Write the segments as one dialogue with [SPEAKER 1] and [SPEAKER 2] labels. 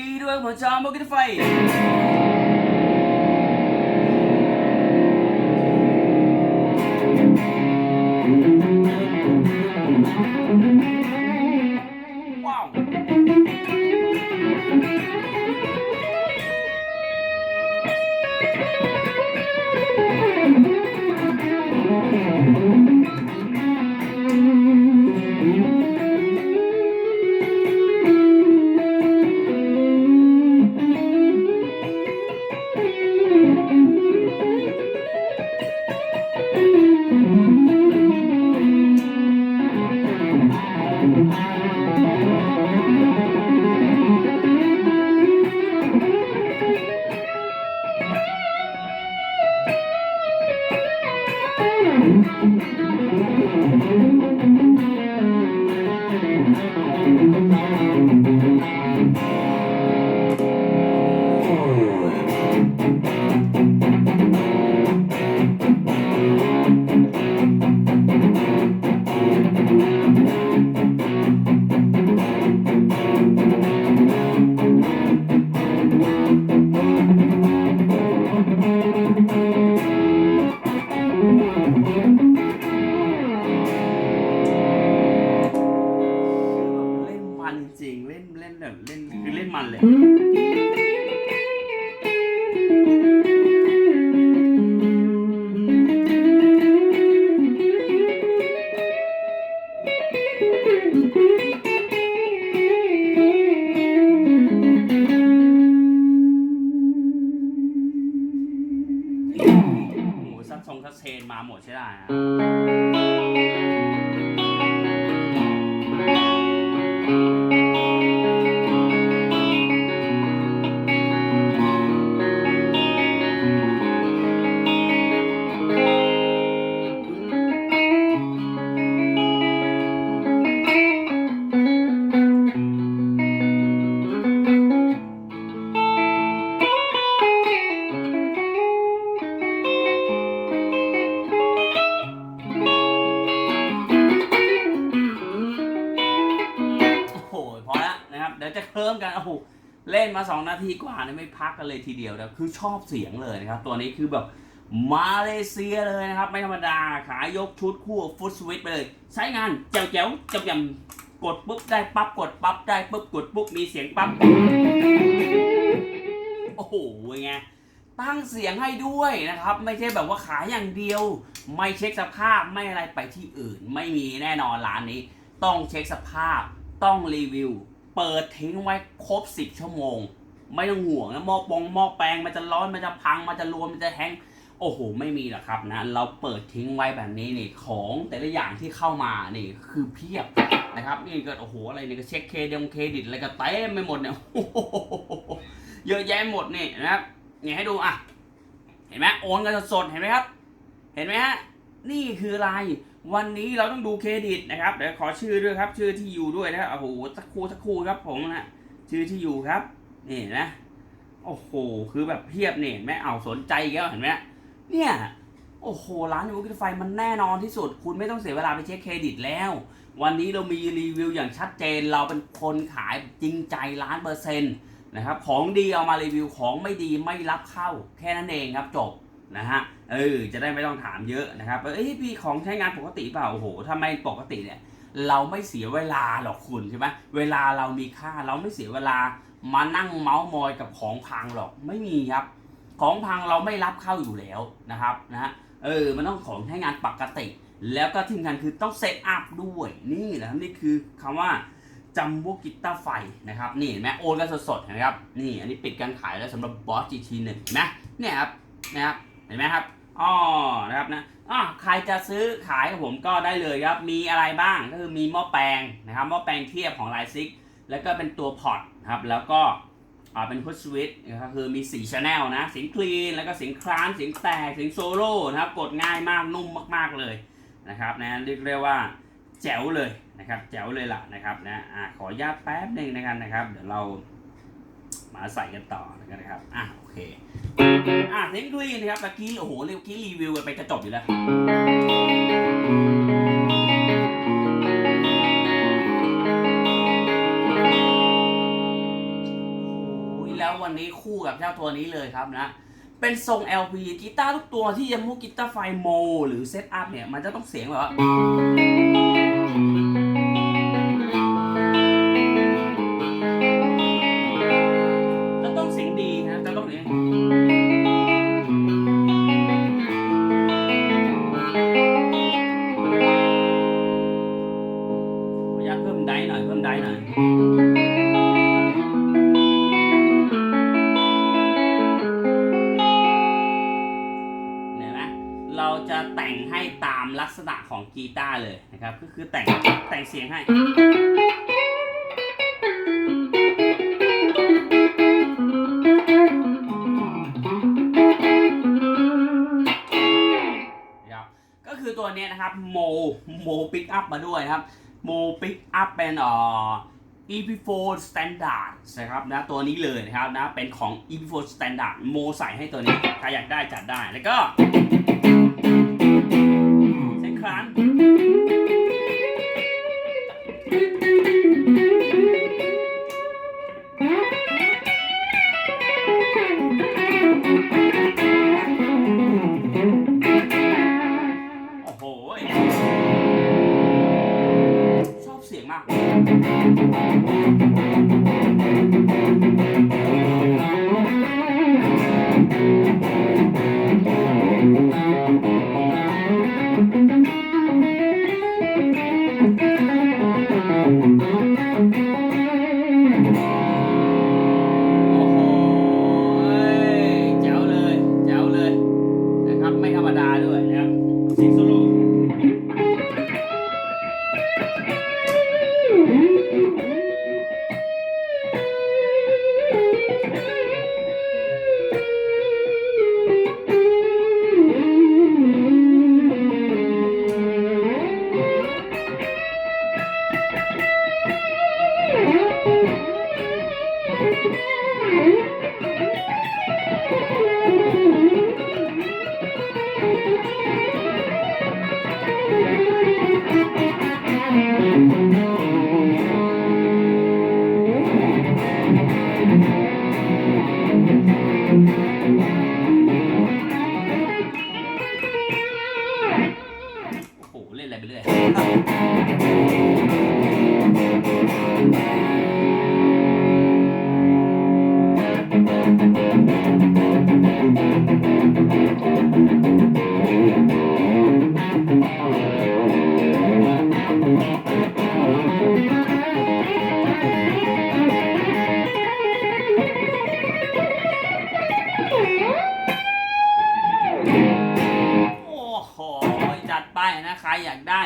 [SPEAKER 1] ดีด้วยผ เมาหมดใช่ได้ฮะ มกันโอ้โหเล่นมา 2 นาทีกว่าเนี่ยไม่พักกันเลยทีเดียวนะคือชอบเสียงเลยนะครับ ตัวนี้คือแบบมาเลเซียเลยนะครับ ไม่ธรรมดา ขายกชุดคู่ฟุตสวิตไปเลย ใช้งานแจ๋วแจ๋วๆจำยำกดปุ๊บได้ปั๊บกดปั๊บได้ปุ๊บกดปุ๊บมีเสียงปั๊บโอ้โหไงตั้งเสียงให้ด้วยนะครับ ไม่ใช่แบบว่าขายอย่างเดียว ไม่เช็คสภาพไม่อะไรไปที่อื่น ไม่มีแน่นอนร้านนี้ ต้องเช็คสภาพต้องรีวิว เปิดทิ้งไว้ครบ10ชั่วโมง ไม่ต้องห่วงนะหม้อปองหม้อแปลงมันจะร้อนมันจะพังมันจะรวนมันจะแห้งโอ้โห ไม่มีหรอกครับนะ เราเปิดทิ้งไว้แบบนี้นี่ของแต่ละอย่างที่เข้ามานี่คือเพียบนะครับ นี่ก็โอ้โหอะไรนี่ก็เช็คเครดิตเครดิตอะไรก็เต็มไปหมดเนี่ยโอ้โหเยอะแยะหมดนี่นะครับเนี่ยให้ดูอะ เห็นไหมโอนกันสดๆเห็นไหมครับ เห็นไหมฮะนี่คืออะไร วันนี้เราต้องดูเครดิตนะครับเดี๋ยวขอชื่อด้วยครับ ชื่อที่อยู่ด้วยนะครับโอ้โหสักครู่สักครู่ครับผมนะชื่อที่อยู่ครับนี่นะโอ้โหคือแบบเพียบเนี่ยเห็นไหมเอาสนใจอีกแล้วเห็นไหมเนี่ยโอ้โหร้านยูกิไฟมันแน่นอนที่สุด คุณไม่ต้องเสียเวลาไปเช็คเครดิตแล้ว วันนี้เรามีรีวิวอย่างชัดเจน เราเป็นคนขายจริงใจล้านเปอร์เซ็นต์นะครับของดีเอามารีวิวของไม่ดีไม่รับเข้าแค่นั้นเองครับจบ นะฮะเออจะได้ไม่ต้องถามเยอะนะครับเอ้ยพี่ของใช้งานปกติเปล่าโอ้โหทำไมปกติเนี่ยเราไม่เสียเวลาหรอกคุณใช่ไหมเวลาเรามีค่าเราไม่เสียเวลามานั่งเมาส์มอยกับของพังหรอกไม่มีครับ ของพังเราไม่รับเข้าอยู่แล้วนะครับนะฮะเออมันต้องของใช้งานปกติ แล้วก็ที่สำคัญคือต้องเซตอัพด้วยนี่นะครับนี่คือคำว่าจัมโบกิต้าไฟนะครับนี่เห็นไหมโอนกันสดๆนไหมครับนี่อันนี้ปิดการขายแล้วสำหรับบอสจีทีหนึ่งเห็นไหมเนี่ยครับนะครับ เห็นไหมครับอ๋อนะครับนะอ๋อใครจะซื้อขายกับผมก็ได้เลยครับ มีอะไรบ้างก็คือมีหม้อแปลงนะครับหม้อแปลงเทียบของไลซิกแล้วก็เป็นตัวพอร์ตครับแล้วก็อ่าเป็นพุทสวิตนะครับคือมี4 Channel นะเสียงคลีนแล้วก็เสียงคลานเสียงแตกเสียงโซโล่นะครับกดง่ายมากนุ่มมาก ๆเลยนะครับนะเรียกเรียกว่าแจ๋วเลยนะครับแจ๋วเลยล่ะนะครับนะอ่าขออนุญาตแป๊บหนึ่งนะครับนะครับ เดี๋ยวเรามาใส่กันต่อนะครับอะโอเค อะเสียงคลีนนะครับตะกี้โอ้โหเมื่อกี้รีวิวกันไปจะจบอยู่แล้วแล้ววันนี้คู่กับเจ้าตัวนี้เลยครับนะ เป็นทรง LP กีตาร์ทุกตัวที่ยามูกีตาร์ไฟโม หรือเซตอัพเนี่ย มันจะต้องเสียงแบบว่า เราจะแต่งให้ตามลักษณะของกีตาร์เลยนะครับ ก็คือแต่งแต่งเสียงให้ ก็คือตัวนี้นะครับโมโมปิกอัพมาด้วยนะครับโมปิกอัพเป็นอ่อ EP4 Standard นะครับนะตัวนี้เลยนะครับนะเป็นของ EP4 Standard โมใส่ให้ตัวนี้ ใครอยากได้จัดได้แล้วก็ ช รอยากได้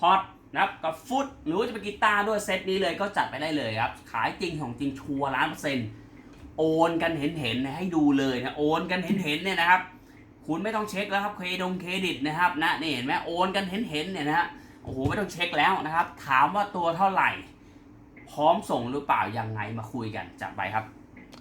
[SPEAKER 1] พอดนะครับกับฟุตหรือว่าจะเป็นกีตาร์ด้วยเซตนี้เลยก็จัดไปได้เลยครับ ขายจริงของจริงชัวร์ล้านเปอร์เซ็นต์โอนกันเห็นเห็นๆให้ดูเลยนะโอนกันเห็นเห็นๆเนี่ยนะครับ คุณไม่ต้องเช็คแล้วครับเครดงเครดิตนะครับนะนี่เห็นไหมโอนกันเห็นเห็นๆเนี่ยนะฮะโอ้โหไม่ต้องเช็คแล้วนะครับ ถามว่าตัวเท่าไหร่ พร้อมส่งหรือเปล่ายังไงมาคุยกันจัดไปครับ